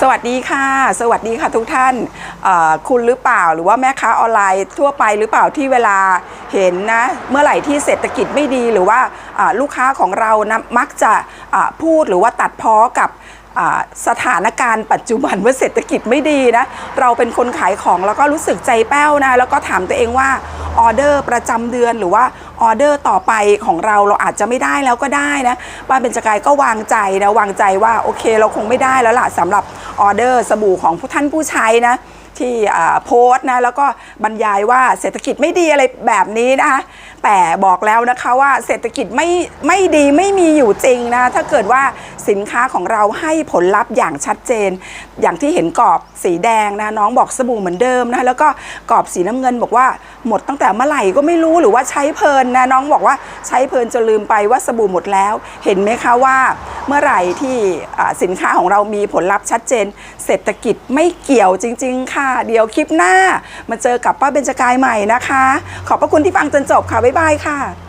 สวัสดีค่ะ สวัสดีค่ะทุกท่าน คุณหรือเปล่าหรือว่าแม่ค้าออนไลน์ทั่วไปหรือเปล่าที่เวลาเห็นนะเมื่อไหร่ที่เศรษฐกิจไม่ดีหรือว่าลูกค้าของเรานะมักจะพูดหรือว่าตัดพ้อกับสถานการณ์ปัจจุบันว่าเศรษฐกิจไม่ดีนะ เราเป็นคนขายของแล้วก็รู้สึกใจแป้วนะแล้วก็ถามตัวเองว่าออเดอร์ประจำเดือนหรือว่าออเดอร์ต่อไปของเราเราอาจจะไม่ได้แล้วก็ได้นะป้าเบญจกายก็วางใจนะวางใจว่าโอเคเราคงไม่ได้แล้วล่ะสำหรับ ออเดอร์สบู่ของผู้ท่านผู้ใช้นะที่โพสต์นะแล้วก็บรรยายว่าเศรษฐกิจไม่ดีอะไรแบบนี้นะคะแต่บอกแล้วนะคะว่าเศรษฐกิจไม่ไม่ดีไม่มีอยู่จริงนะถ้าเกิดว่าสินค้าของเราให้ผลลัพธ์อย่างชัดเจน อย่างที่เห็นกรอบสีแดงนะน้องบอกสบู่เหมือนเดิมนะแล้วก็กรอบสีน้ำเงินบอกว่าหมดตั้งแต่เมื่อไหร่ก็ไม่รู้หรือว่าใช้เพลินนะน้องบอกว่าใช้เพลินจนลืมไปว่าสบู่หมดแล้ว เห็นไหมคะว่า เมื่อไหร่ที่สินค้าของเรามีผลลัพธ์ชัดเจน เศรษฐกิจไม่เกี่ยวจริง ๆ ค่ะ เดี๋ยวคลิปหน้า มาเจอกับป้าเบญจกายใหม่นะคะ ขอบพระคุณที่ฟังจนจบค่ะ บ๊ายบายค่ะ